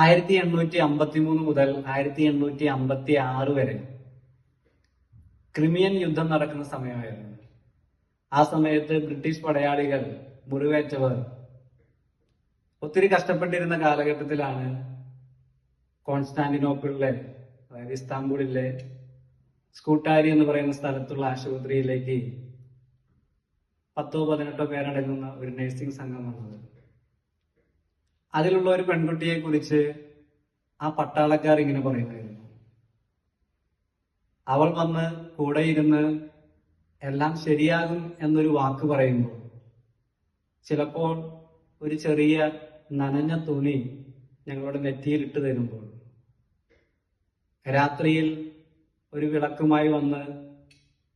ആയിരത്തി എണ്ണൂറ്റി അമ്പത്തി മൂന്ന് മുതൽ ആയിരത്തി എണ്ണൂറ്റി അമ്പത്തി ആറ് വരെ ക്രിമിയൻ യുദ്ധം നടക്കുന്ന സമയമായിരുന്നു. ആ സമയത്ത് ബ്രിട്ടീഷ് പടയാളികൾ മുറിവേറ്റവർ ഒത്തിരി കഷ്ടപ്പെട്ടിരുന്ന കാലഘട്ടത്തിലാണ് കോൺസ്റ്റാന്റിനോപ്പിളിലെ അതായത് ഇസ്താംബൂളിലെ സ്കൂട്ടാരി എന്ന് പറയുന്ന സ്ഥലത്തുള്ള ആശുപത്രിയിലേക്ക് പത്തോ പതിനെട്ടോ പേരടങ്ങുന്ന ഒരു നഴ്സിംഗ് സംഘം വന്നത്. അതിലുള്ള ഒരു പെൺകുട്ടിയെ കുറിച്ച് ആ പട്ടാളക്കാർ ഇങ്ങനെ പറയുന്നു അവൾ വന്ന് കൂടെ ഇരുന്ന് എല്ലാം ശരിയാകും എന്നൊരു വാക്ക് പറയുമ്പോൾ ചിലപ്പോൾ ഒരു ചെറിയ നനഞ്ഞ തുണി ഞങ്ങളുടെ നെറ്റിയിൽ ഇട്ട് തരുമ്പോൾ രാത്രിയിൽ ഒരു വിളക്കുമായി വന്ന്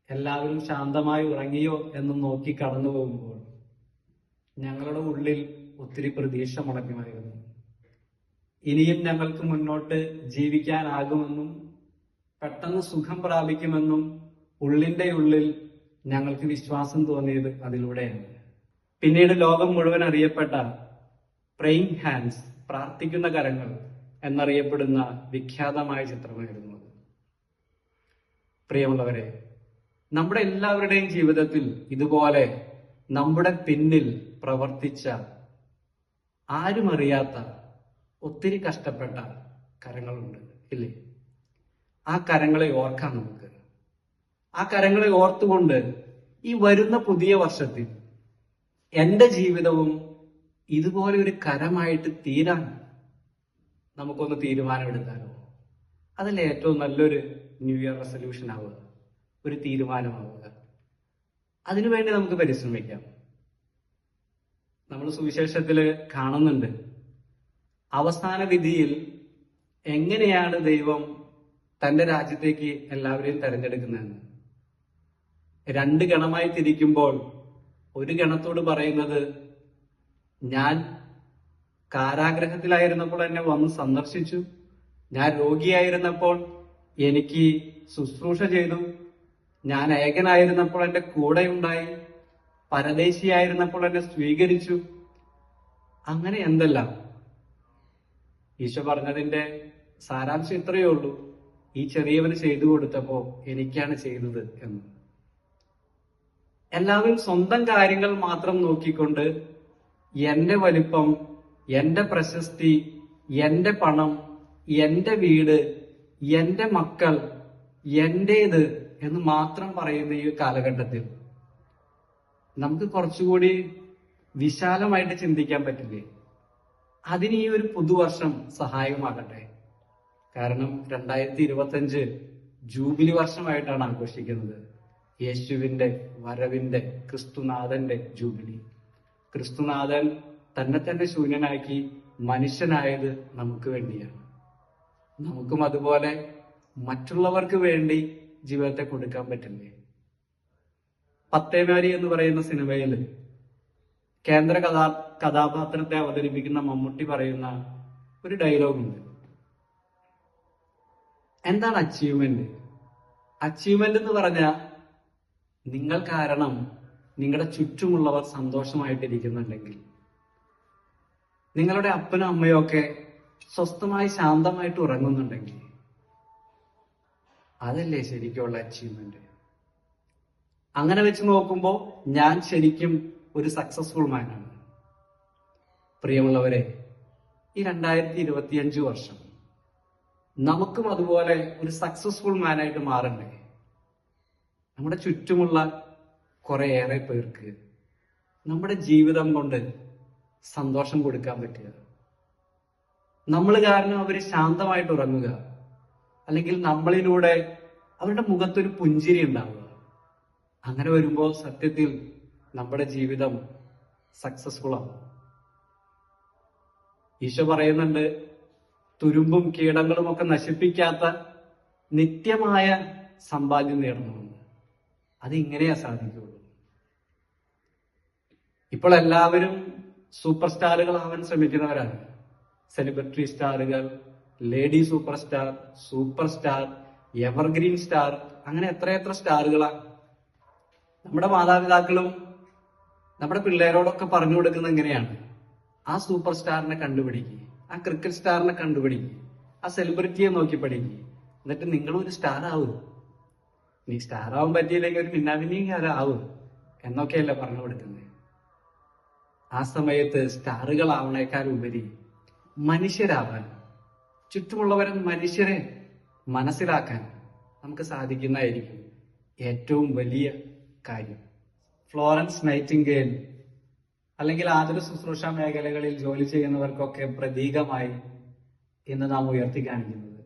എല്ലാവരും ശാന്തമായി ഉറങ്ങിയോ എന്ന് നോക്കി കടന്നു പോകുമ്പോൾ ഞങ്ങളുടെ ഉള്ളിൽ ഒത്തിരി പ്രതീക്ഷ മുടക്കുമായിരുന്നു ഇനിയും ഞങ്ങൾക്ക് മുന്നോട്ട് ജീവിക്കാനാകുമെന്നും പെട്ടെന്ന് സുഖം പ്രാപിക്കുമെന്നും ഉള്ളിന്റെ ഉള്ളിൽ ഞങ്ങൾക്ക് വിശ്വാസം തോന്നിയത് അതിലൂടെയാണ്. പിന്നീട് ലോകം മുഴുവൻ അറിയപ്പെട്ട പ്രേയിങ് ഹാൻഡ്സ് പ്രാർത്ഥിക്കുന്ന കരങ്ങൾ എന്നറിയപ്പെടുന്ന വിഖ്യാതമായ ചിത്രമായിരുന്നു അത്. പ്രിയമുള്ളവരെ നമ്മുടെ എല്ലാവരുടെയും ജീവിതത്തിൽ ഇതുപോലെ നമ്മുടെ പിന്നിൽ പ്രവർത്തിച്ച ആരും അറിയാത്ത ഒത്തിരി കഷ്ടപ്പെട്ട കരങ്ങളുണ്ട് ഇല്ലേ? ആ കരങ്ങളെ ഓർക്കാം നമുക്ക്. ആ കരങ്ങളെ ഓർത്തുകൊണ്ട് ഈ വരുന്ന പുതിയ വർഷത്തിൽ എന്റെ ജീവിതവും ഇതുപോലെ ഒരു കരമായിട്ട് തീരാൻ നമുക്കൊന്ന് തീരുമാനമെടുത്താലോ? അതല്ലേ ഏറ്റവും നല്ലൊരു ന്യൂ ഇയർ റെസൊല്യൂഷൻ ആവുക ഒരു തീരുമാനമാവുക. അതിനുവേണ്ടി നമുക്ക് പരിശ്രമിക്കാം. നമ്മൾ സുവിശേഷത്തിൽ കാണുന്നുണ്ട്. അവസാന വിധിയിൽ എങ്ങനെയാണ് ദൈവം തന്റെ രാജ്യത്തേക്ക് എല്ലാവരെയും തെരഞ്ഞെടുക്കുന്നതെന്ന്? രണ്ട് ഗണമായി തിരിക്കുമ്പോൾ ഒരു ഗണത്തോട് പറയുന്നത് ഞാൻ കാരാഗ്രഹത്തിലായിരുന്നപ്പോൾ എന്നെ വന്ന് സന്ദർശിച്ചു. ഞാൻ രോഗിയായിരുന്നപ്പോൾ എനിക്ക് ശുശ്രൂഷ ചെയ്തു. ഞാൻ ഏകനായിരുന്നപ്പോൾ എന്റെ കൂടെ ഉണ്ടായി പരദേശിയായിരുന്നപ്പോൾ എന്നെ സ്വീകരിച്ചു. അങ്ങനെ എന്തെല്ലാം? ഈശോ പറഞ്ഞതിന്റെ സാരാംശം ഇത്രയേ ഉള്ളൂ. ഈ ചെറിയവന് ചെയ്തു കൊടുത്തപ്പോ എനിക്കാണ് ചെയ്തത് എന്ന്. എല്ലാവരും സ്വന്തം കാര്യങ്ങൾ മാത്രം നോക്കിക്കൊണ്ട് എന്റെ വലിപ്പം എന്റെ പ്രശസ്തി എന്റെ പണം എന്റെ വീട് എന്റെ മക്കൾ എന്റേത് എന്ന് മാത്രം പറയുന്ന ഈ കാലഘട്ടത്തിൽ. നമുക്ക് കുറച്ചുകൂടി വിശാലമായിട്ട് ചിന്തിക്കാൻ പറ്റില്ലേ? അതിന് ഈ ഒരു പുതുവർഷം സഹായകമാകട്ടെ കാരണം രണ്ടായിരത്തി ഇരുപത്തി അഞ്ച് ജൂബിലി വർഷമായിട്ടാണ് ആഘോഷിക്കുന്നത്. യേശുവിന്റെ വരവിന്റെ ക്രിസ്തുനാഥന്റെ ജൂബിലി. ക്രിസ്തുനാഥൻ തന്നെ തന്നെ ശൂന്യനാക്കി മനുഷ്യനായത് നമുക്ക് വേണ്ടിയാണ്. നമുക്കും അതുപോലെ മറ്റുള്ളവർക്ക് വേണ്ടി ജീവിതത്തെ കൊടുക്കാൻ പറ്റില്ലേ? പത്തേമാരി എന്ന് പറയുന്ന സിനിമയിൽ കേന്ദ്ര കഥാ കഥാപാത്രത്തെ അവതരിപ്പിക്കുന്ന മമ്മൂട്ടി പറയുന്ന ഒരു ഡയലോഗുണ്ട്. എന്താണ് അച്ചീവ്മെന്റ് അച്ചീവ്മെന്റ് എന്ന് പറഞ്ഞാൽ നിങ്ങൾ കാരണം നിങ്ങളുടെ ചുറ്റുമുള്ളവർ സന്തോഷമായിട്ടിരിക്കുന്നുണ്ടെങ്കിൽ. നിങ്ങളുടെ അപ്പനും അമ്മയും ഒക്കെ സ്വസ്ഥമായി ശാന്തമായിട്ട് ഉറങ്ങുന്നുണ്ടെങ്കിൽ അതല്ലേ ശരിക്കുള്ള അച്ചീവ്മെന്റ് അങ്ങനെ വെച്ച് നോക്കുമ്പോൾ ഞാൻ ശരിക്കും ഒരു സക്സസ്ഫുൾ മാനാണ് പ്രിയമുള്ളവരെ ഈ രണ്ടായിരത്തി ഇരുപത്തിയഞ്ച് വർഷം നമുക്കും അതുപോലെ ഒരു സക്സസ്ഫുൾ മാനായിട്ട് മാറണ്ടേ? നമ്മുടെ ചുറ്റുമുള്ള കുറേയേറെ പേർക്ക് നമ്മുടെ ജീവിതം കൊണ്ട് സന്തോഷം കൊടുക്കാൻ പറ്റുക. നമ്മൾ കാരണം അവർ ശാന്തമായിട്ട് ഉറങ്ങുക. അല്ലെങ്കിൽ നമ്മളിലൂടെ അവരുടെ മുഖത്തൊരു പുഞ്ചിരി ഉണ്ടാവുക. അങ്ങനെ വരുമ്പോൾ സത്യത്തിൽ നമ്മുടെ ജീവിതം സക്സസ്ഫുൾ ആണ് ഈശോ പറയുന്നുണ്ട് തുരുമ്പും കീടങ്ങളും ഒക്കെ നശിപ്പിക്കാത്ത നിത്യമായ സമ്പാദ്യം നേടണമെന്ന് അത് ഇങ്ങനെയാ സാധിക്കുള്ളൂ ഇപ്പോൾ എല്ലാവരും സൂപ്പർ സ്റ്റാറുകളാവാൻ ശ്രമിക്കുന്നവരാണ്. Celebrity സ്റ്റാറുകൾ lady super star super star evergreen star അങ്ങനെ എത്രയെത്ര സ്റ്റാറുകളാ നമ്മുടെ മാതാപിതാക്കളും നമ്മുടെ പിള്ളേരോടൊക്കെ പറഞ്ഞു കൊടുക്കുന്നത് എങ്ങനെയാണ്? ആ സൂപ്പർ സ്റ്റാറിനെ കണ്ടുപിടിക്കുക ആ ക്രിക്കറ്റ് സ്റ്റാറിനെ കണ്ടുപിടിക്കുക ആ സെലിബ്രിറ്റിയെ നോക്കി പഠിക്കുക എന്നിട്ട് നിങ്ങളും ഒരു സ്റ്റാർ ആവും നീ സ്റ്റാർ ആവാൻ പറ്റിയില്ലെങ്കിൽ ഒരു മിന്നാമിനിയും എന്നൊക്കെയല്ലേ പറഞ്ഞു കൊടുക്കുന്നത്. ആ സമയത്ത് സ്റ്റാറുകളാവണേക്കാൾ ഉപരി മനുഷ്യരാവാൻ ചുറ്റുമുള്ളവരെ മനുഷ്യരെ മനസ്സിലാക്കാൻ നമുക്ക് സാധിക്കുന്നതായിരിക്കും ഏറ്റവും വലിയ കാര്യം. ഫ്ലോറൻസ് നൈറ്റിംഗേൽ അല്ലെങ്കിൽ ആതുര ശുശ്രൂഷ മേഖലകളിൽ ജോലി ചെയ്യുന്നവർക്കൊക്കെ പ്രതീകമായി ഇന്ന് നാം ഉയർത്തി കാണിക്കുന്നത്.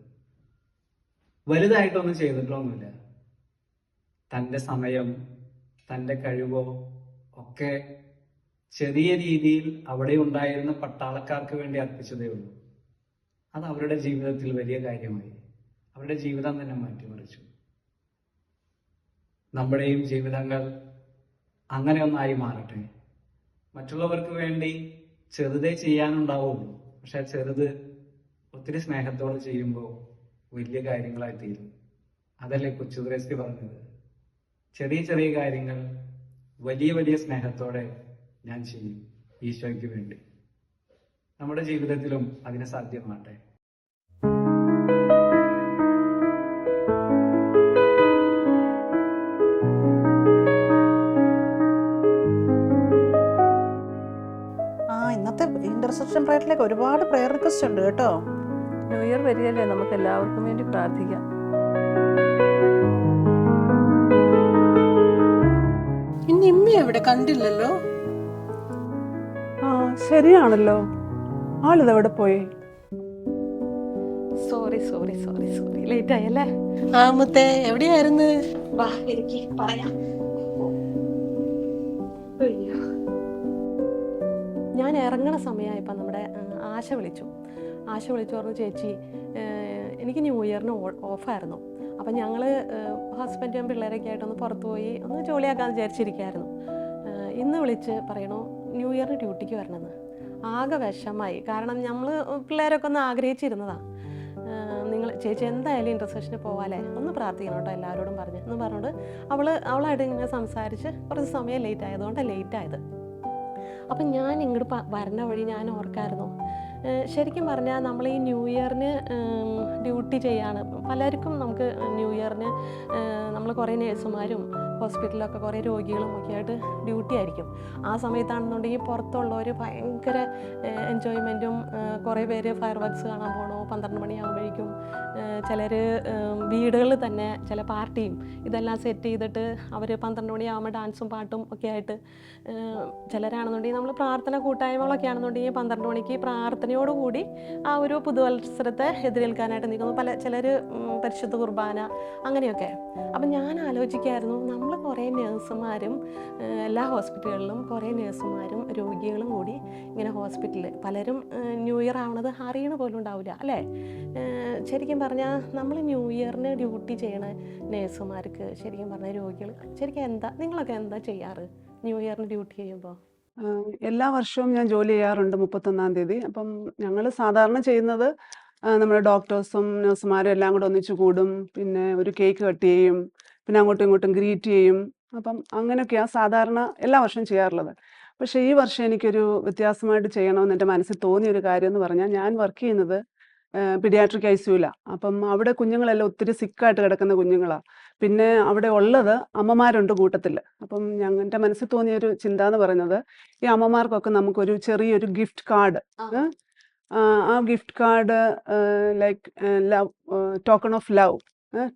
വലുതായിട്ടൊന്നും ചെയ്തിട്ടൊന്നുമില്ല. തന്റെ സമയം തന്റെ കഴിവോ ഒക്കെ ചെറിയ രീതിയിൽ അവിടെ ഉണ്ടായിരുന്ന പട്ടാളക്കാർക്ക് വേണ്ടി അർപ്പിച്ചതേ ഉള്ളൂ. അത് അവരുടെ ജീവിതത്തിൽ വലിയ കാര്യമായി. അവരുടെ ജീവിതം തന്നെ മാറ്റിമറിച്ചു. നമ്മുടെയും ജീവിതങ്ങൾ അങ്ങനെ ഒന്നായി മാറട്ടെ. മറ്റുള്ളവർക്ക് വേണ്ടി ചെറുതേ ചെയ്യാനുണ്ടാവുള്ളൂ പക്ഷെ ചെറുത് ഒത്തിരി സ്നേഹത്തോടെ ചെയ്യുമ്പോൾ വലിയ കാര്യങ്ങളായി തീരും. അതല്ലേ കൊച്ചുദ്രേസ്തി പറഞ്ഞത്? ചെറിയ ചെറിയ കാര്യങ്ങൾ വലിയ വലിയ സ്നേഹത്തോടെ ഞാൻ ചെയ്യും ഈശോയ്ക്ക് വേണ്ടി. നമ്മുടെ ജീവിതത്തിലും അതിന് സാധ്യമാട്ടെ ഇന്റർസെപ്ഷൻ പ്രയറിലേക്ക് ഒരുപാട് പ്രയർ റിക്വസ്റ്റ് ഉണ്ട് കേട്ടോ. ന്യൂ ഇയർ വരികയല്ലേ നമുക്ക് എല്ലാവർക്കും വേണ്ടി പ്രാർത്ഥിക്കാം. ഇനി ഇമ്മി എവിടെ കണ്ടില്ലല്ലോ? ആ ശരിയാണല്ലോ. ആളിതെവിടെ പോയി? Sorry sorry sorry sorry late ആയല്ലേ? ആ മുത്തേ എവിടെയായിരുന്നു? വാ എനിക്ക് പറയാം. ഇറങ്ങണ സമയമായപ്പോൾ നമ്മുടെ ആശ വിളിച്ചു. ആശ വിളിച്ചു പറഞ്ഞു ചേച്ചി എനിക്ക് ന്യൂ ഇയറിന് ഓഫായിരുന്നു. അപ്പം ഞങ്ങൾ ഹസ്ബൻഡും പിള്ളേരൊക്കെ ആയിട്ടൊന്ന് പുറത്തു പോയി ഒന്ന് ജോലിയാക്കാൻ വിചാരിച്ചിരിക്കുകയായിരുന്നു ഇന്ന് വിളിച്ച് പറയണു ന്യൂ ഇയറിന് ഡ്യൂട്ടിക്ക് വരണമെന്ന്. ആകെ വിഷമായി. കാരണം നമ്മൾ പിള്ളേരൊക്കെ ഒന്ന് ആഗ്രഹിച്ചിരുന്നതാണ് നിങ്ങൾ ചേച്ചി എന്തായാലും ഇന്റർസെഷന് പോവാല്ലേ? ഒന്ന് പ്രാർത്ഥിക്കണം കേട്ടോ എല്ലാവരോടും പറഞ്ഞ്. എന്ന് പറഞ്ഞുകൊണ്ട് അവൾ അവളായിട്ട് ഇങ്ങനെ സംസാരിച്ച് കുറച്ച് സമയം ലേറ്റ് ആയതുകൊണ്ട് ലേറ്റ് ആയത്. അപ്പം ഞാൻ ഇങ്ങോട്ട് വരണ വഴി ഞാൻ ഓർക്കായിരുന്നു. ശരിക്കും പറഞ്ഞാൽ നമ്മൾ ഈ ന്യൂ ഇയറിന് ഡ്യൂട്ടി ചെയ്യാണ്. പലർക്കും നമുക്ക് ന്യൂ ഇയറിന് നമ്മൾ കുറേ നേഴ്സുമാരും ഹോസ്പിറ്റലിലൊക്കെ കുറേ രോഗികളും ഒക്കെ ആയിട്ട് ഡ്യൂട്ടി ആയിരിക്കും. ആ സമയത്താണെന്നുണ്ടെങ്കിൽ പുറത്തുള്ളവർ ഭയങ്കര എൻജോയ്മെന്റും കുറേ പേര് ഫയർ വർക്ക്സ് കാണാൻ പോകണു പന്ത്രണ്ട് മണിയാകുമ്പോഴേക്കും ചിലർ വീടുകളിൽ തന്നെ ചില പാർട്ടിയും ഇതെല്ലാം സെറ്റ് ചെയ്തിട്ട് അവർ പന്ത്രണ്ട് മണിയാകുമ്പോൾ ഡാൻസും പാട്ടും ഒക്കെ ആയിട്ട് ചിലരാണെന്നുണ്ടെങ്കിൽ നമ്മൾ പ്രാർത്ഥന കൂട്ടായ്മകളൊക്കെ ആണെന്നുണ്ടെങ്കിൽ പന്ത്രണ്ട് മണിക്ക് പ്രാർത്ഥനയോടുകൂടി ആ ഒരു പുതുവത്സരത്തെ എതിരേൽക്കാനായിട്ട് നിൽക്കുന്നു. പല ചിലർ പരിശുദ്ധ കുർബാന അങ്ങനെയൊക്കെ. അപ്പം ഞാൻ ആലോചിക്കായിരുന്നു നമ്മൾ കുറേ നേഴ്സുമാരും എല്ലാ ഹോസ്പിറ്റലുകളിലും കുറേ നേഴ്സുമാരും രോഗികളും കൂടി ഇങ്ങനെ ഹോസ്പിറ്റലിൽ പലരും ന്യൂ ഇയർ ആവണത് അറിയണ പോലും ഉണ്ടാവില്ല അല്ലേ? ഏഹ് ശരിക്കും പറഞ്ഞാൽ നമ്മൾ ന്യൂ ഇയറിന് ഡ്യൂട്ടി ചെയ്യണ നേഴ്സുമാർക്ക് ശരിക്കും പറഞ്ഞാൽ രോഗികൾ ശരിക്കും എന്താ നിങ്ങളൊക്കെ എന്താ ചെയ്യാറ് ന്യൂ ഇയറിന് ഡ്യൂട്ടി ചെയ്യുമ്പോൾ എല്ലാ വർഷവും ഞാൻ ജോലി ചെയ്യാറുണ്ട് മുപ്പത്തൊന്നാം തീയതി. അപ്പം ഞങ്ങൾ സാധാരണ ചെയ്യുന്നത് നമ്മുടെ ഡോക്ടേഴ്സും നഴ്സുമാരും എല്ലാം കൂടെ ഒന്നിച്ച് കൂടും പിന്നെ ഒരു കേക്ക് കട്ട് ചെയ്യും പിന്നെ അങ്ങോട്ടും ഇങ്ങോട്ടും ഗ്രീറ്റ് ചെയ്യും. അപ്പം അങ്ങനെയൊക്കെയാണ് സാധാരണ എല്ലാ വർഷവും ചെയ്യാറുള്ളത്. പക്ഷേ ഈ വർഷം എനിക്കൊരു വ്യത്യാസമായിട്ട് ചെയ്യണമെന്ന് എന്റെ മനസ്സിൽ തോന്നിയ ഒരു കാര്യം എന്ന് പറഞ്ഞാൽ ഞാൻ വർക്ക് ചെയ്യുന്നത് പിഡിയാട്രിക് ഐ സിയുലാണ് അപ്പം അവിടെ കുഞ്ഞുങ്ങളെല്ലാം ഒത്തിരി സിക്കായിട്ട് കിടക്കുന്ന കുഞ്ഞുങ്ങളാണ് പിന്നെ അവിടെ ഉള്ളത് അമ്മമാരുണ്ട് കൂട്ടത്തിൽ അപ്പം എന്റെ മനസ്സിൽ തോന്നിയ ഒരു ചിന്ത എന്ന് പറയുന്നത് ഈ അമ്മമാർക്കൊക്കെ നമുക്കൊരു ചെറിയൊരു ഗിഫ്റ്റ് കാർഡ്. ആ. Gift card like love token of love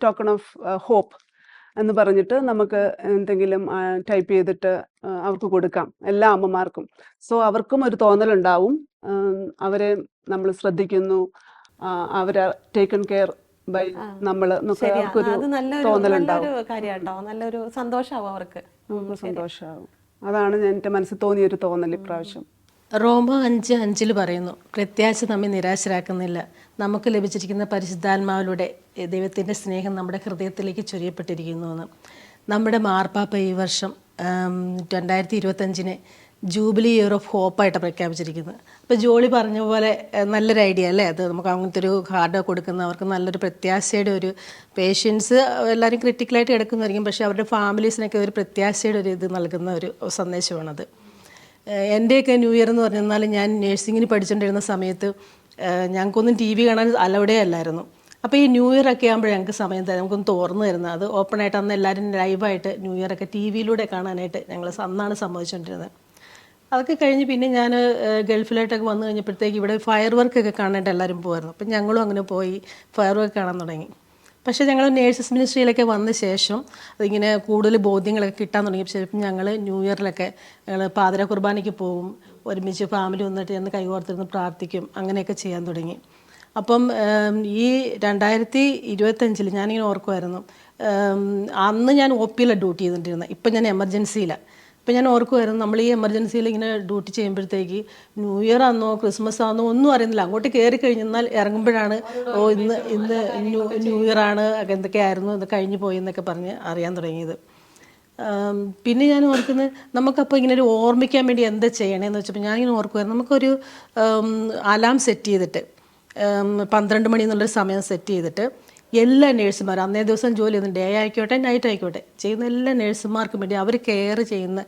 token of hope എന്ന് പറഞ്ഞിട്ട് നമുക്ക് എന്തെങ്കിലും ടൈപ്പ് ചെയ്തിട്ട് അവർക്ക് കൊടുക്കാം. എല്ലാ അമ്മമാർക്കും. സോ അവർക്കും ഒരു തോന്നലുണ്ടാവും. അവരെ നമ്മൾ ശ്രദ്ധിക്കുന്നു. ആ, അവരെ ടേക്കൺ കെയർ ബൈ നമ്മൾ തോന്നലുണ്ടാവും. നല്ലൊരു നല്ലൊരു സന്തോഷമാവും അവർക്ക്. നമുക്ക് അതാണ് ഞാൻ എന്റെ മനസ്സിൽ തോന്നിയ ഒരു തോന്നൽ ഇപ്രാവശ്യം. റോമ അഞ്ച് അഞ്ചിൽ പറയുന്നു പ്രത്യാശ നമ്മെ നിരാശരാക്കുന്നില്ല. നമുക്ക് ലഭിച്ചിരിക്കുന്ന പരിശുദ്ധാത്മാവിലൂടെ ദൈവത്തിന്റെ സ്നേഹം നമ്മുടെ ഹൃദയത്തിലേക്ക് ചൊരിയപ്പെട്ടിരിക്കുന്നു എന്ന്. നമ്മുടെ മാർപ്പാപ്പ ഈ വർഷം രണ്ടായിരത്തി ഇരുപത്തഞ്ചിന് ജൂബിലി ഇയർ ഓഫ് ഹോപ്പായിട്ട് പ്രഖ്യാപിച്ചിരിക്കുന്നത് അപ്പോൾ ജോളി പറഞ്ഞ പോലെ നല്ലൊരു ഐഡിയ അല്ലേ? അത് നമുക്ക് അങ്ങനത്തെ ഒരു കാർഡ് കൊടുക്കുന്നവർക്ക് നല്ലൊരു പ്രത്യാശയുടെ ഒരു പേഷ്യൻസ് എല്ലാവരും ക്രിട്ടിക്കലായിട്ട് എടുക്കുന്നതായിരിക്കും. പക്ഷേ അവരുടെ ഫാമിലീസിനൊക്കെ ഒരു പ്രത്യാശയുടെ ഒരു ഇത് നൽകുന്ന ഒരു സന്ദേശമാണത്. എന്റെയൊക്കെ ന്യൂ ഇയർ എന്ന് പറഞ്ഞാൽ ഞാൻ നേഴ്സിങ്ങിന് പഠിച്ചുകൊണ്ടിരുന്ന സമയത്ത് ഞങ്ങൾക്കൊന്നും ടി വി കാണാൻ അലവിടേ അല്ലായിരുന്നു. അപ്പോൾ ഈ ന്യൂ ഇയർ ഒക്കെ ആകുമ്പോൾ ഞങ്ങൾക്ക് സമയം തരാം. നമുക്കൊന്ന് തുറന്നു തരുന്നത് അത് ഓപ്പണായിട്ട് അന്ന് എല്ലാവരും ലൈവായിട്ട് ന്യൂ ഇയർ ഒക്കെ ടി വിയിലൂടെ കാണാനായിട്ട് ഞങ്ങൾ അന്നാണ് സമ്മതിച്ചുകൊണ്ടിരുന്നത് അതൊക്കെ കഴിഞ്ഞ് പിന്നെ ഞാൻ ഗൾഫിലോട്ടൊക്കെ വന്നു കഴിഞ്ഞപ്പോഴത്തേക്ക് ഇവിടെ ഫയർ വർക്കൊക്കെ കാണാനായിട്ട് എല്ലാവരും പോകുമായിരുന്നു അപ്പം ഞങ്ങളും അങ്ങനെ പോയി ഫയർ വർക്ക് കാണാൻ തുടങ്ങി. പക്ഷേ ഞങ്ങൾ നേഴ്സസ് മിനിസ്ട്രിയിലൊക്കെ വന്ന ശേഷം അതിങ്ങനെ കൂടുതൽ ബോധ്യങ്ങളൊക്കെ കിട്ടാൻ തുടങ്ങിയപ്പോൾ ശരിക്കും ഞങ്ങൾ ന്യൂ ഇയറിലൊക്കെ ഞങ്ങൾ പാതിര കുർബാനയ്ക്ക് പോവും ഒരുമിച്ച് ഫാമിലി വന്നിട്ട് ചെന്ന് കൈകോർത്തിരുന്ന് പ്രാർത്ഥിക്കും അങ്ങനെയൊക്കെ ചെയ്യാൻ തുടങ്ങി. അപ്പം ഈ രണ്ടായിരത്തി ഇരുപത്തഞ്ചിൽ ഞാനിങ്ങനെ ഓർക്കുമായിരുന്നു അന്ന് ഞാൻ ഒ പിയിലാണ് ഡ്യൂട്ടി ചെയ്തിട്ടിരുന്നത് ഇപ്പം ഞാൻ എമർജൻസിയിലാണ് അപ്പം ഞാൻ ഓർക്കുമായിരുന്നു നമ്മൾ ഈ എമർജൻസിയിൽ ഇങ്ങനെ ഡ്യൂട്ടി ചെയ്യുമ്പോഴത്തേക്ക് ന്യൂ ഇയർ ആണെന്നോ ക്രിസ്മസ് ആണെന്നോ ഒന്നും അറിയുന്നില്ല. അങ്ങോട്ട് കയറി കഴിഞ്ഞാൽ ഇറങ്ങുമ്പോഴാണ് ഓ ഇന്ന് ഇന്ന് ന്യൂ ന്യൂ ഇയർ ആണ് എന്തൊക്കെയായിരുന്നു ഇത് കഴിഞ്ഞു പോയി എന്നൊക്കെ പറഞ്ഞ് അറിയാൻ തുടങ്ങിയത്. പിന്നെ ഞാൻ ഓർക്കുന്നത് നമുക്കപ്പോൾ ഇങ്ങനെ ഒരു ഓർമ്മിക്കാൻ വേണ്ടി എന്താ ചെയ്യണേന്ന് വെച്ചപ്പോൾ ഞാനിങ്ങനെ ഓർക്കുമായിരുന്നു നമുക്കൊരു അലാം സെറ്റ് ചെയ്തിട്ട് പന്ത്രണ്ട് മണി എന്നുള്ളൊരു സമയം സെറ്റ് ചെയ്തിട്ട് എല്ലാ നേഴ്സുമാരും അന്നേ ദിവസം ജോലി ചെയ്യുന്ന ഡേ ആയിക്കോട്ടെ നൈറ്റ് ആയിക്കോട്ടെ ചെയ്യുന്ന എല്ലാ നേഴ്സുമാർക്കും വേണ്ടി അവർ കെയർ ചെയ്യുന്ന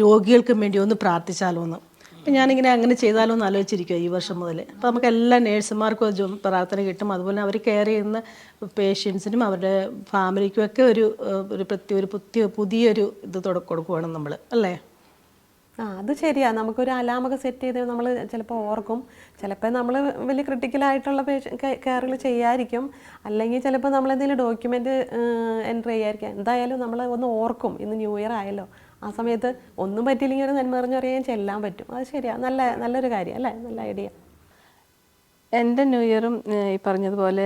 രോഗികൾക്കും വേണ്ടി ഒന്ന് പ്രാർത്ഥിച്ചാലോ എന്ന്. അപ്പം ഞാനിങ്ങനെ അങ്ങനെ ചെയ്താലോ എന്ന് ആലോചിച്ചിരിക്കുക ഈ വർഷം മുതൽ അപ്പോൾ നമുക്ക് എല്ലാ നേഴ്സുമാർക്കും പ്രാർത്ഥന കിട്ടും. അതുപോലെ അവർ കെയർ ചെയ്യുന്ന പേഷ്യൻസിനും അവരുടെ ഫാമിലിക്കും ഒക്കെ ഒരു ഒരു പ്രത്യേക ഒരു പുതിയ പുതിയൊരു ഇത് കൊടുക്കുകയാണ് നമ്മൾ അല്ലേ? ആ അത് ശരിയാ. നമുക്കൊരു അലാമൊക്കെ സെറ്റ് ചെയ്ത് നമ്മൾ ചിലപ്പോൾ ഓർക്കും. ചിലപ്പോൾ നമ്മൾ വലിയ ക്രിട്ടിക്കലായിട്ടുള്ള കെയറുകൾ ചെയ്യായിരിക്കും. അല്ലെങ്കിൽ ചിലപ്പോൾ നമ്മൾ എന്തെങ്കിലും ഡോക്യുമെന്റ് എന്റർ ചെയ്യായിരിക്കും. എന്തായാലും നമ്മൾ ഒന്ന് ഓർക്കും. ഇന്ന് ന്യൂ ഇയർ ആയല്ലോ. ആ സമയത്ത് ഒന്നും പറ്റിയില്ലെങ്കിൽ ഒരു നന്മ അറിഞ്ഞു പറയാൻ ചെല്ലാൻ പറ്റും. അത് ശരിയാ. നല്ല നല്ലൊരു കാര്യം അല്ലേ? നല്ല ഐഡിയ എന്റെ ന്യൂ ഇയറും ഈ പറഞ്ഞതുപോലെ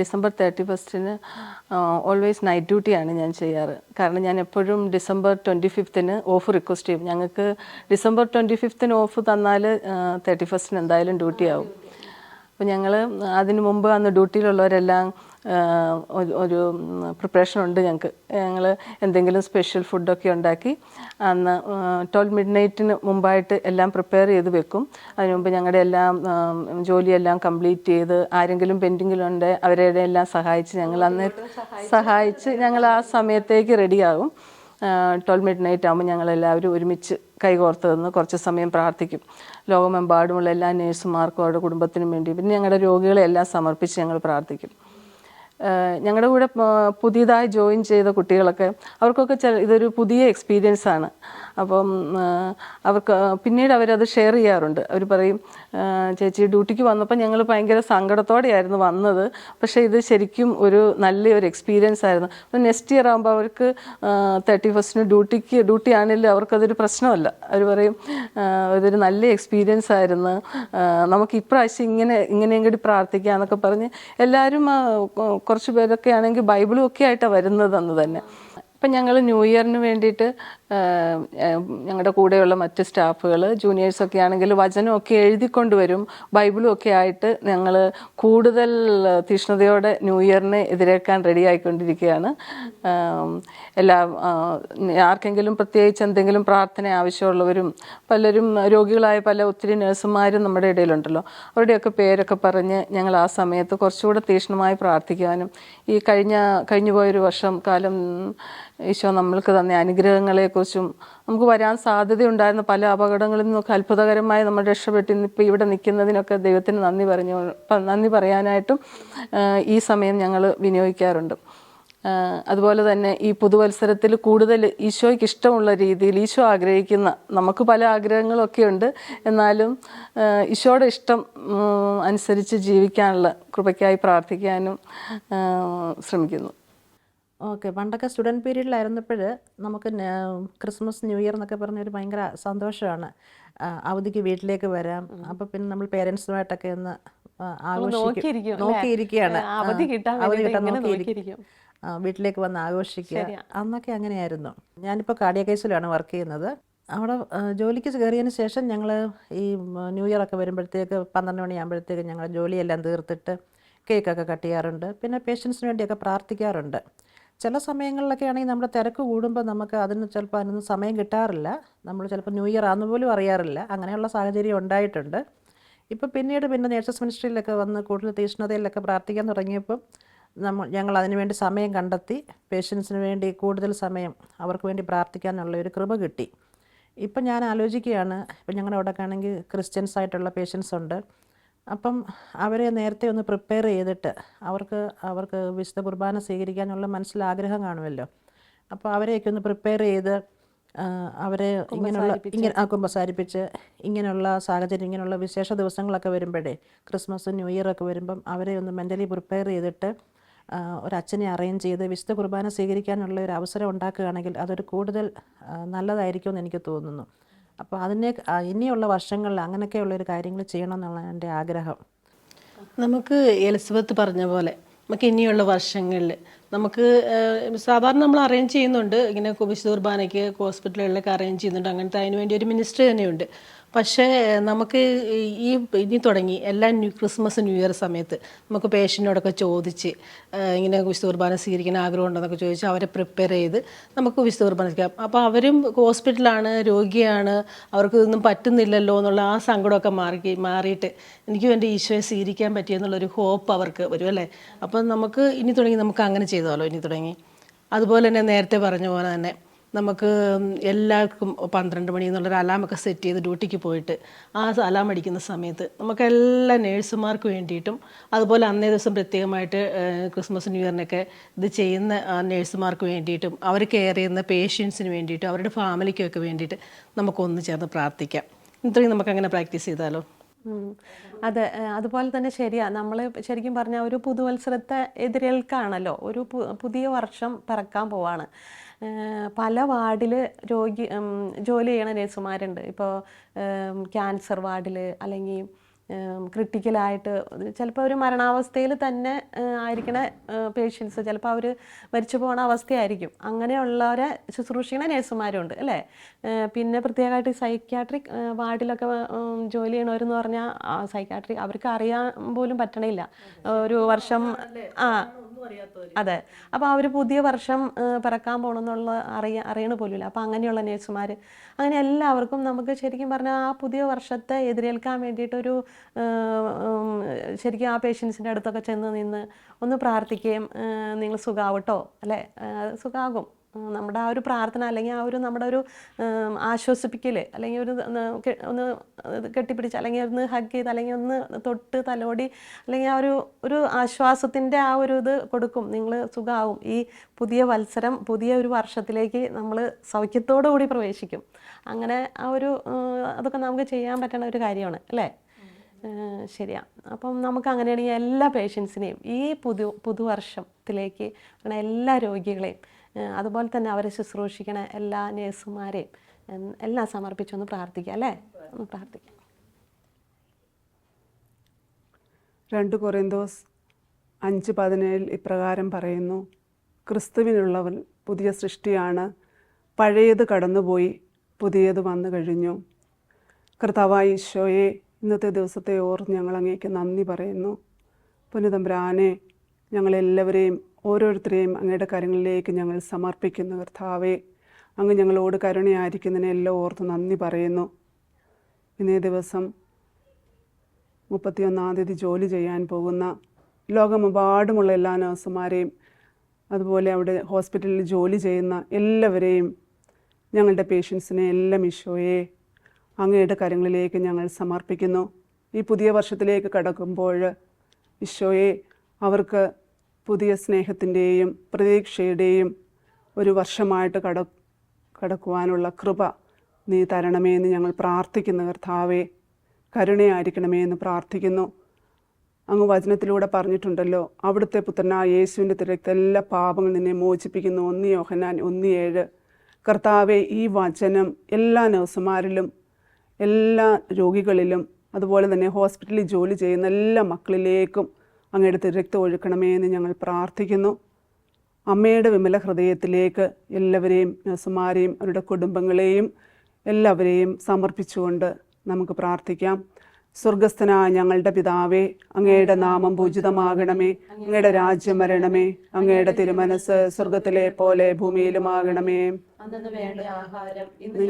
ഡിസംബർ തേർട്ടി ഫസ്റ്റിന് ഓൾവേസ് നൈറ്റ് ഡ്യൂട്ടിയാണ് ഞാൻ ചെയ്യാറ്. കാരണം ഞാൻ എപ്പോഴും ഡിസംബർ ട്വന്റി ഫിഫ്ത്തിന് ഓഫ് റിക്വസ്റ്റ് ചെയ്യും. ഞങ്ങൾക്ക് ഡിസംബർ ട്വന്റി ഫിഫ്ത്തിന് ഓഫ് തന്നാൽ തേർട്ടി ഫസ്റ്റിന് എന്തായാലും ഡ്യൂട്ടി ആവും. അപ്പോൾ ഞങ്ങൾ അതിന് മുമ്പ് അന്ന് ഡ്യൂട്ടിയിലുള്ളവരെല്ലാം ഒരു- പ്രിപ്പറേഷൻ ഉണ്ട് ഞങ്ങൾക്ക് ഞങ്ങൾ എന്തെങ്കിലും സ്പെഷ്യൽ ഫുഡൊക്കെ ഉണ്ടാക്കി അന്ന് ട്വൽവ് മിഡ് നൈറ്റിന് മുമ്പായിട്ട് എല്ലാം പ്രിപ്പയർ ചെയ്ത് വെക്കും. അതിനു മുമ്പ് ഞങ്ങളുടെ എല്ലാം ജോലിയെല്ലാം കംപ്ലീറ്റ് ചെയ്ത് ആരെങ്കിലും പെൻഡിങ്ങിലുണ്ട് അവരുടെ എല്ലാം സഹായിച്ച് ഞങ്ങൾ അന്ന് സഹായിച്ച് ഞങ്ങൾ ആ സമയത്തേക്ക് റെഡിയാകും ട്വൽവ് മിഡ് നൈറ്റ് ആകുമ്പോൾ ഞങ്ങളെല്ലാവരും ഒരുമിച്ച് കൈകോർത്ത് നിന്ന് കുറച്ച് സമയം പ്രാർത്ഥിക്കും. ലോകമെമ്പാടുമുള്ള എല്ലാ നേഴ്സുമാർക്കും അവരുടെ കുടുംബത്തിനും വേണ്ടി. പിന്നെ ഞങ്ങളുടെ രോഗികളെ എല്ലാം സമർപ്പിച്ച് ഞങ്ങൾ പ്രാർത്ഥിക്കും. ഞങ്ങളുടെ കൂടെ പുതിയതായി ജോയിൻ ചെയ്ത കുട്ടികളൊക്കെ അവർക്കൊക്കെ ഇതൊരു പുതിയ എക്സ്പീരിയൻസ് ആണ് അപ്പം അവർക്ക് പിന്നീട് അവരത് ഷെയർ ചെയ്യാറുണ്ട്. അവർ പറയും ചേച്ചി ഡ്യൂട്ടിക്ക് വന്നപ്പോൾ ഞങ്ങൾ ഭയങ്കര സങ്കടത്തോടെയായിരുന്നു വന്നത്. പക്ഷേ ഇത് ശരിക്കും ഒരു നല്ലൊരു എക്സ്പീരിയൻസ് ആയിരുന്നു. നെക്സ്റ്റ് ഇയർ ആകുമ്പോൾ അവർക്ക് തേർട്ടി ഫസ്റ്റിന് ഡ്യൂട്ടിക്ക് ഡ്യൂട്ടി ആണെങ്കിലും അവർക്കതൊരു പ്രശ്നമല്ല. അവർ പറയും ഇതൊരു നല്ല എക്സ്പീരിയൻസ് ആയിരുന്നു. നമുക്ക് ഇപ്രാവശ്യം ഇങ്ങനെ ഇങ്ങനെയും കൂടി പ്രാർത്ഥിക്കാം എന്നൊക്കെ പറഞ്ഞ് എല്ലാവരും കുറച്ച് പേരൊക്കെ ആണെങ്കിൽ ബൈബിളും ഒക്കെ ആയിട്ടാണ് വരുന്നത് അന്ന് തന്നെ. ഇപ്പം ഞങ്ങൾ ന്യൂ ഇയറിന് വേണ്ടിയിട്ട് ഞങ്ങളുടെ കൂടെയുള്ള മറ്റ് സ്റ്റാഫുകൾ ജൂനിയേഴ്സൊക്കെ ആണെങ്കിൽ വചനമൊക്കെ എഴുതിക്കൊണ്ട് വരും. ബൈബിളും ഒക്കെ ആയിട്ട് ഞങ്ങൾ കൂടുതൽ തീഷ്ണതയോടെ ന്യൂ ഇയറിനെ എതിരേക്കാൻ റെഡി ആയിക്കൊണ്ടിരിക്കുകയാണ് എല്ലാ ആർക്കെങ്കിലും പ്രത്യേകിച്ച് എന്തെങ്കിലും പ്രാർത്ഥന ആവശ്യമുള്ളവരും പലരും രോഗികളായ പല ഒത്തിരി നഴ്സുമാരും നമ്മുടെ ഇടയിലുണ്ടല്ലോ. അവരുടെയൊക്കെ പേരൊക്കെ പറഞ്ഞ് ഞങ്ങൾ ആ സമയത്ത് കുറച്ചുകൂടെ തീഷ്ണമായി പ്രാർത്ഥിക്കുവാനും ഈ കഴിഞ്ഞ കഴിഞ്ഞു പോയൊരു വർഷം കാലം ഈശോ നമ്മൾക്ക് തന്ന അനുഗ്രഹങ്ങളെക്കുറിച്ചും നമുക്ക് വരാൻ സാധ്യതയുണ്ടായിരുന്ന പല അപകടങ്ങളിൽ നിന്നൊക്കെ അത്ഭുതകരമായി നമ്മൾ രക്ഷപ്പെട്ട് ഇപ്പോൾ ഇവിടെ നിൽക്കുന്നതിനൊക്കെ ദൈവത്തിന് നന്ദി പറഞ്ഞു നന്ദി പറയാനായിട്ടും ഈ സമയം ഞങ്ങൾ വിനിയോഗിക്കാറുണ്ട്. അതുപോലെ തന്നെ ഈ പുതുവത്സരത്തിൽ കൂടുതൽ ഈശോയ്ക്ക് ഇഷ്ടമുള്ള രീതിയിൽ ഈശോ ആഗ്രഹിക്കുന്ന നമുക്ക് പല ആഗ്രഹങ്ങളൊക്കെ ഉണ്ട്. എന്നാലും ഈശോയുടെ ഇഷ്ടം അനുസരിച്ച് ജീവിക്കാനുള്ള കൃപയ്ക്കായി പ്രാർത്ഥിക്കാനും ശ്രമിക്കുന്നു. ഓക്കെ പണ്ടൊക്കെ സ്റ്റുഡന്റ് പീരീഡിലായിരുന്നപ്പോൾ നമുക്ക് ക്രിസ്മസ് ന്യൂ ഇയർ എന്നൊക്കെ പറഞ്ഞൊരു ഭയങ്കര സന്തോഷമാണ്. അവധിക്ക് വീട്ടിലേക്ക് വരാം. അപ്പം പിന്നെ നമ്മൾ പേരൻസുമായിട്ടൊക്കെ ഒന്ന് ആഘോഷിക്കും നോക്കിയിരിക്കുകയാണ്. അവധി കിട്ടാൻ നോക്കിയിരിക്കും. വീട്ടിലേക്ക് വന്ന് ആഘോഷിക്കുക. അന്നൊക്കെ അങ്ങനെയായിരുന്നു. ഞാനിപ്പോൾ കാടിയ കേസിലാണ് വർക്ക് ചെയ്യുന്നത്. അവിടെ ജോലിക്ക് കയറിയതിന് ശേഷം ഞങ്ങൾ ഈ ന്യൂ ഇയർ ഒക്കെ വരുമ്പോഴത്തേക്ക് പന്ത്രണ്ട് മണിയാകുമ്പോഴത്തേക്ക് ഞങ്ങൾ ജോലിയെല്ലാം തീർത്തിട്ട് കേക്കൊക്കെ കട്ട് ചെയ്യാറുണ്ട്. പിന്നെ പേഷ്യൻസിന് വേണ്ടിയൊക്കെ പ്രാർത്ഥിക്കാറുണ്ട്. ചില സമയങ്ങളിലൊക്കെ ആണെങ്കിൽ നമ്മുടെ തിരക്ക് കൂടുമ്പോൾ നമുക്ക് അതിന് ചിലപ്പോൾ അതിനൊന്നും സമയം കിട്ടാറില്ല. നമ്മൾ ചിലപ്പോൾ ന്യൂ ഇയർ ആണെന്ന് പോലും അറിയാറില്ല. അങ്ങനെയുള്ള സാഹചര്യം ഉണ്ടായിട്ടുണ്ട്. ഇപ്പോൾ പിന്നീട് പിന്നെ നേഴ്സസ് മിനിസ്ട്രിയിലൊക്കെ വന്ന് കൂടുതൽ തീഷ്ണതയിലൊക്കെ പ്രാർത്ഥിക്കാൻ തുടങ്ങിയപ്പം നമ്മൾ ഞങ്ങൾ അതിന് വേണ്ടി സമയം കണ്ടെത്തി. പേഷ്യൻസിന് വേണ്ടി കൂടുതൽ സമയം അവർക്ക് വേണ്ടി പ്രാർത്ഥിക്കാനുള്ള ഒരു കൃപ കിട്ടി. ഇപ്പം ഞാൻ ആലോചിക്കുകയാണ്. ഇപ്പം ഞങ്ങളുടെ അവിടെ ആണെങ്കിൽ ക്രിസ്ത്യൻസ് ആയിട്ടുള്ള പേഷ്യൻസ് ഉണ്ട്. അപ്പം അവരെ നേരത്തെ ഒന്ന് പ്രിപ്പയർ ചെയ്തിട്ട് അവർക്ക് അവർക്ക് വിശുദ്ധ കുർബാന സ്വീകരിക്കാനുള്ള മനസ്സിൽ ആഗ്രഹം കാണുമല്ലോ. അപ്പോൾ അവരെയൊക്കെ ഒന്ന് പ്രിപ്പയർ ചെയ്ത് അവരെ ഇങ്ങനെയുള്ള ഇങ്ങനെ ആ കുമ്പസാരിപ്പിച്ച് ഇങ്ങനെയുള്ള സാഹചര്യം ഇങ്ങനെയുള്ള വിശേഷ ദിവസങ്ങളൊക്കെ വരുമ്പോഴേ ക്രിസ്മസ് ന്യൂ ഇയർ ഒക്കെ വരുമ്പം അവരെ ഒന്ന് മെന്റലി പ്രിപ്പയർ ചെയ്തിട്ട് ഒരു അച്ഛനെ അറേഞ്ച് ചെയ്ത് വിശുദ്ധ കുർബാന സ്വീകരിക്കാനുള്ള ഒരു അവസരം ഉണ്ടാക്കുകയാണെങ്കിൽ അതൊരു കൂടുതൽ നല്ലതായിരിക്കുമെന്ന് എനിക്ക് തോന്നുന്നു. അപ്പോൾ അതിനെ ഇനിയുള്ള വർഷങ്ങളിൽ അങ്ങനെയൊക്കെയുള്ള ഒരു കാര്യങ്ങൾ ചെയ്യണം എന്നുള്ള എന്റെ ആഗ്രഹം. നമുക്ക് എലിസബത്ത് പറഞ്ഞ പോലെ നമുക്ക് ഇനിയുള്ള വർഷങ്ങളിൽ നമുക്ക് സാധാരണ നമ്മൾ അറേഞ്ച് ചെയ്യുന്നുണ്ട്. ഇങ്ങനെ കുബിശ് ദുർബാനയ്ക്ക് ഹോസ്പിറ്റലുകളിലൊക്കെ അറേഞ്ച് ചെയ്യുന്നുണ്ട്. അങ്ങനത്തെ അതിന് വേണ്ടി ഒരു മിനിസ്റ്റർ തന്നെയുണ്ട്. പക്ഷേ നമുക്ക് ഈ ഇനി തുടങ്ങി എല്ലാ ന്യൂ ക്രിസ്മസ് ന്യൂ ഇയർ സമയത്ത് നമുക്ക് പേഷ്യന്റിനോടൊക്കെ ചോദിച്ച് ഇങ്ങനെ വിശുദ്ധ കുർബാന സ്വീകരിക്കാൻ ആഗ്രഹം ഉണ്ടെന്നൊക്കെ ചോദിച്ച് അവരെ പ്രിപ്പയർ ചെയ്ത് നമുക്ക് വിശുദ്ധ കുർബാന സ്വീകരിക്കാം. അപ്പോൾ അവരും ഹോസ്പിറ്റലാണ് രോഗിയാണ് അവർക്ക് ഇതൊന്നും പറ്റുന്നില്ലല്ലോ എന്നുള്ള ആ സങ്കടമൊക്കെ മാറി മാറിയിട്ട് എനിക്കും എന്റെ ഈശോയെ സ്വീകരിക്കാൻ പറ്റിയെന്നുള്ളൊരു ഹോപ്പ് അവർക്ക് വരും അല്ലേ? അപ്പം നമുക്ക് ഇനി തുടങ്ങി നമുക്ക് അങ്ങനെ ചെയ്താലോ ഇനി തുടങ്ങി? അതുപോലെ തന്നെ നേരത്തെ പറഞ്ഞ പോലെ തന്നെ നമുക്ക് എല്ലാവർക്കും പന്ത്രണ്ട് മണി എന്നുള്ളൊരു അലാമൊക്കെ സെറ്റ് ചെയ്ത് ഡ്യൂട്ടിക്ക് പോയിട്ട് ആ അലാം അടിക്കുന്ന സമയത്ത് നമുക്ക് എല്ലാ നേഴ്സുമാർക്ക് വേണ്ടിയിട്ടും അതുപോലെ അന്നേ ദിവസം പ്രത്യേകമായിട്ട് ക്രിസ്മസ് ന്യൂ ഇയറിനൊക്കെ ഇത് ചെയ്യുന്ന ആ നേഴ്സുമാർക്ക് വേണ്ടിയിട്ടും അവർ കെയർ ചെയ്യുന്ന പേഷ്യൻസിന് വേണ്ടിയിട്ടും അവരുടെ ഫാമിലിക്കൊക്കെ വേണ്ടിയിട്ട് നമുക്കൊന്ന് ചേർന്ന് പ്രാർത്ഥിക്കാം. ഇത്രയും നമുക്ക് അങ്ങനെ പ്രാക്ടീസ് ചെയ്താലോ? അതെ അതുപോലെ തന്നെ ശരിയാ. നമ്മൾ ശരിക്കും പറഞ്ഞാൽ ഒരു പുതുവത്സരത്തെ എതിരേൽക്കാണല്ലോ. ഒരു പുതിയ വർഷം പിറക്കാൻ പോവാണ്. പല വാർഡിൽ രോഗി ജോലി ചെയ്യണ നഴ്സുമാരുണ്ട്. ഇപ്പോൾ ക്യാൻസർ വാർഡിൽ അല്ലെങ്കിൽ ക്രിട്ടിക്കലായിട്ട് ചിലപ്പോൾ ഒരു മരണാവസ്ഥയിൽ തന്നെ ആയിരിക്കണ പേഷ്യൻസ് ചിലപ്പോൾ അവർ മരിച്ചു പോകുന്ന അവസ്ഥയായിരിക്കും. അങ്ങനെയുള്ളവരെ ശുശ്രൂഷിക്കണ നഴ്സുമാരുണ്ട് അല്ലേ? പിന്നെ പ്രത്യേകമായിട്ട് സൈക്യാട്രിക് വാർഡിലൊക്കെ ജോലി ചെയ്യണവരെന്ന് പറഞ്ഞാൽ സൈക്യാട്രിക് അവർക്ക് അറിയാൻ പോലും പറ്റണില്ല. ഒരു വർഷം ആ അതെ. അപ്പോൾ അവർ പുതിയ വർഷം പിറക്കാൻ പോകണമെന്നുള്ള അറിയ അറിയണ പോലുമില്ല. അപ്പോൾ അങ്ങനെയുള്ള നേഴ്സുമാർ അങ്ങനെ എല്ലാവർക്കും നമുക്ക് ശരിക്കും പറഞ്ഞാൽ ആ പുതിയ വർഷത്തെ എതിരേൽക്കാൻ വേണ്ടിയിട്ടൊരു ശരിക്കും ആ പേഷ്യൻസിന്റെ അടുത്തൊക്കെ ചെന്ന് നിന്ന് ഒന്ന് പ്രാർത്ഥിക്കുകയും നിങ്ങൾ സുഖാവട്ടോ അല്ലേ? സുഖാകും. നമ്മുടെ ആ ഒരു പ്രാർത്ഥന അല്ലെങ്കിൽ ആ ഒരു നമ്മുടെ ഒരു ആശ്വസിപ്പിക്കൽ അല്ലെങ്കിൽ ഒരു ഒന്ന് കെട്ടിപ്പിടിച്ച് അല്ലെങ്കിൽ ഒന്ന് ഹഗ് ചെയ്ത് അല്ലെങ്കിൽ ഒന്ന് തൊട്ട് തലോടി അല്ലെങ്കിൽ ആ ഒരു ഒരു ആശ്വാസത്തിന്റെ ആ ഒരു ഇത് കൊടുക്കും. നിങ്ങൾ സുഖമാവും ഈ പുതിയ വത്സരം പുതിയ ഒരു വർഷത്തിലേക്ക് നമ്മൾ സൗഖ്യത്തോടു കൂടി പ്രവേശിക്കും. അങ്ങനെ ആ ഒരു അതൊക്കെ നമുക്ക് ചെയ്യാൻ പറ്റുന്ന ഒരു കാര്യമാണ് അല്ലേ? ശരിയാ. അപ്പം നമുക്ക് അങ്ങനെയാണെങ്കിൽ എല്ലാ പേഷ്യൻസിനെയും ഈ പുതു പുതുവർഷത്തിലേക്ക് എല്ലാ രോഗികളെയും അതുപോലെ തന്നെ അവരെ ശുശ്രൂഷിക്കണ എല്ലാ നേഴ്സുമാരെയും എല്ലാം സമർപ്പിച്ചൊന്ന് പ്രാർത്ഥിക്കാം അല്ലേ? ഒന്ന് പ്രാർത്ഥിക്കാം. രണ്ട് കൊറിന്തോസ് അഞ്ച് പതിനേഴിൽ ഇപ്രകാരം പറയുന്നു ക്രിസ്തുവിനുള്ളവൻ പുതിയ സൃഷ്ടിയാണ് പഴയത് കടന്നുപോയി പുതിയത് വന്നു കഴിഞ്ഞു. കർത്താവായ ഈശോയെ ഇന്നത്തെ ദിവസത്തെ ഓർ ഞങ്ങൾ അങ്ങേക്ക് നന്ദി പറയുന്നു. പുനിതമ്പ്രാനെ ഞങ്ങളെല്ലാവരെയും ഓരോരുത്തരെയും അങ്ങയുടെ കാര്യങ്ങളിലേക്ക് ഞങ്ങൾ സമർപ്പിക്കുന്നു കർത്താവെ. അങ്ങ് ഞങ്ങളോട് കരുണയായിരിക്കുന്നതിനെ എല്ലാം ഓർത്ത് നന്ദി പറയുന്നു. ഇന്നേ ദിവസം മുപ്പത്തിയൊന്നാം തീയതി ജോലി ചെയ്യാൻ പോകുന്ന ലോകമെമ്പാടുമുള്ള എല്ലാ നഴ്സുമാരെയും അതുപോലെ അവിടെ ഹോസ്പിറ്റലിൽ ജോലി ചെയ്യുന്ന എല്ലാവരെയും ഞങ്ങളുടെ പേഷ്യൻസിനെ എല്ലാം ഈശോയെ അങ്ങയുടെ കാര്യങ്ങളിലേക്ക് ഞങ്ങൾ സമർപ്പിക്കുന്നു. ഈ പുതിയ വർഷത്തിലേക്ക് കടക്കുമ്പോൾ ഈശോയെ അവർക്ക് പുതിയ സ്നേഹത്തിന്റെയും പ്രതീക്ഷയുടെയും ഒരു വർഷമായിട്ട് കട കടക്കുവാനുള്ള കൃപ നീ തരണമേ എന്ന് ഞങ്ങൾ പ്രാർത്ഥിക്കുന്നു കർത്താവേ. കരുണയായിരിക്കണമേ എന്ന് പ്രാർത്ഥിക്കുന്നു. അങ്ങ് വചനത്തിലൂടെ പറഞ്ഞിട്ടുണ്ടല്ലോ അവിടുത്തെ പുത്രനായ യേശുവിന്റെ തിരക്ക് എല്ലാ പാപങ്ങൾ നിന്നെ മോചിപ്പിക്കുന്നു. ഒന്ന് യോഹനാൻ ഒന്ന് ഏഴ്. കർത്താവെ ഈ വചനം എല്ലാ നഴ്സുമാരിലും എല്ലാ രോഗികളിലും അതുപോലെ തന്നെ ഹോസ്പിറ്റലിൽ ജോലി ചെയ്യുന്ന എല്ലാ മക്കളിലേക്കും അങ്ങയുടെ തിരക്തം ഒഴുക്കണമേ എന്ന് ഞങ്ങൾ പ്രാർത്ഥിക്കുന്നു. അമ്മയുടെ വിമല ഹൃദയത്തിലേക്ക് എല്ലാവരെയും നഴ്സുമാരെയും അവരുടെ കുടുംബങ്ങളെയും എല്ലാവരെയും സമർപ്പിച്ചുകൊണ്ട് നമുക്ക് പ്രാർത്ഥിക്കാം. സ്വർഗസ്ഥനായ ഞങ്ങളുടെ പിതാവേ അങ്ങയുടെ നാമം പൂജിതമാകണമേ. അങ്ങയുടെ രാജ്യം വരണമേ. അങ്ങയുടെ തിരുമനസ് സ്വർഗത്തിലെ പോലെ ഭൂമിയിലുമാകണമേ.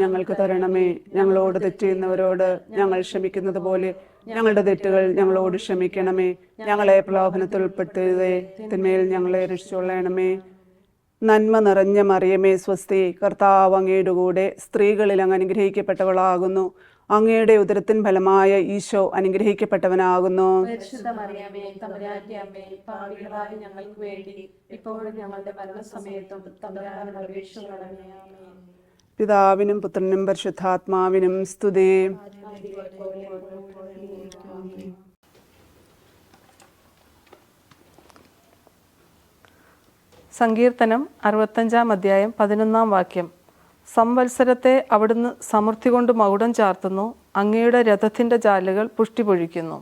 ഞങ്ങൾക്ക് തരണമേ. ഞങ്ങളോട് തെറ്റ് ചെയ്യുന്നവരോട് ഞങ്ങൾ ക്ഷമിക്കുന്നത് പോലെ ഞങ്ങളുടെ തെറ്റുകൾ ഞങ്ങളോട് ക്ഷമിക്കണമേ ഞങ്ങളെ പ്രലോഭനത്തിൽ ഉൾപ്പെടുത്തരുതേ തിന്മയിൽ ഞങ്ങളെ രക്ഷിച്ചുകൊള്ളണമേ നന്മ നിറഞ്ഞ മറിയമേ സ്വസ്തി കർത്താവ് അങ്ങയുടെ കൂടെ സ്ത്രീകളിൽ അങ്ങ് അനുഗ്രഹിക്കപ്പെട്ടവളാകുന്നു അങ്ങയുടെ ഉദരത്തിൻ ഫലമായ ഈശോ അനുഗ്രഹിക്കപ്പെട്ടവനാകുന്നു പിതാവിനും പുത്രനും പരിശുദ്ധാത്മാവിനും സ്തുതി സങ്കീർത്തനം അറുപത്തഞ്ചാം അധ്യായം പതിനൊന്നാം വാക്യം. സംവത്സരത്തെ അവിടുന്ന് സമൃദ്ധി കൊണ്ട് മകുടം ചാർത്തുന്നു. അങ്ങയുടെ രഥത്തിന്റെ ജാലുകൾ പുഷ്ടി പൊഴിക്കുന്നു.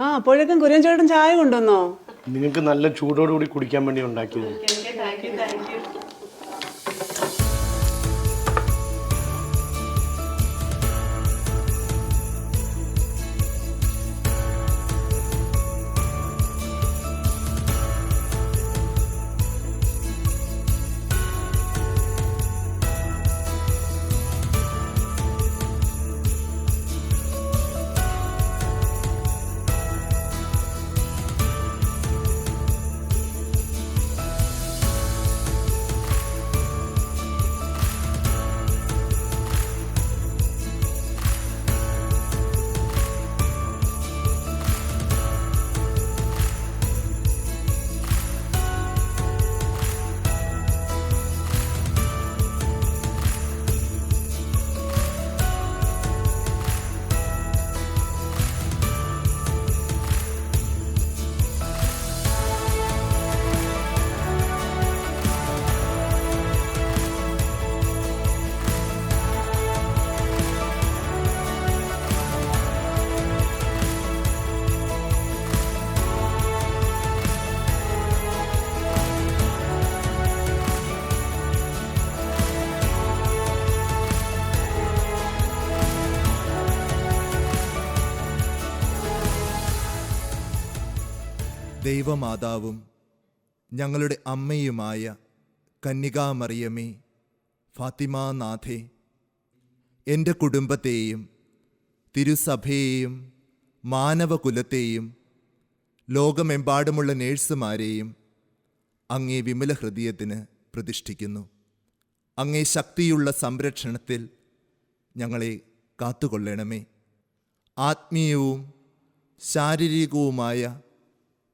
ആ അപ്പോഴേക്കും കുര്യൻ ചേട്ടൻ ചായ കൊണ്ടുവന്നോ? നിങ്ങൾക്ക് നല്ല ചൂടോടുകൂടി കുടിക്കാൻ വേണ്ടി ഉണ്ടാക്കിയത്. ദൈവമാതാവും ഞങ്ങളുടെ അമ്മയുമായ കന്യകാമറിയമേ ഫാത്തിമാനാഥേ എന്റെ കുടുംബത്തെയും തിരുസഭയെയും മാനവകുലത്തെയും ലോകമെമ്പാടുമുള്ള നേഴ്സുമാരെയും അങ്ങേ വിമല ഹൃദയത്തിന് പ്രതിഷ്ഠിക്കുന്നു. അങ്ങേ ശക്തിയുള്ള സംരക്ഷണത്തിൽ ഞങ്ങളെ കാത്തുകൊള്ളണമേ. ആത്മീയവും ശാരീരികവുമായ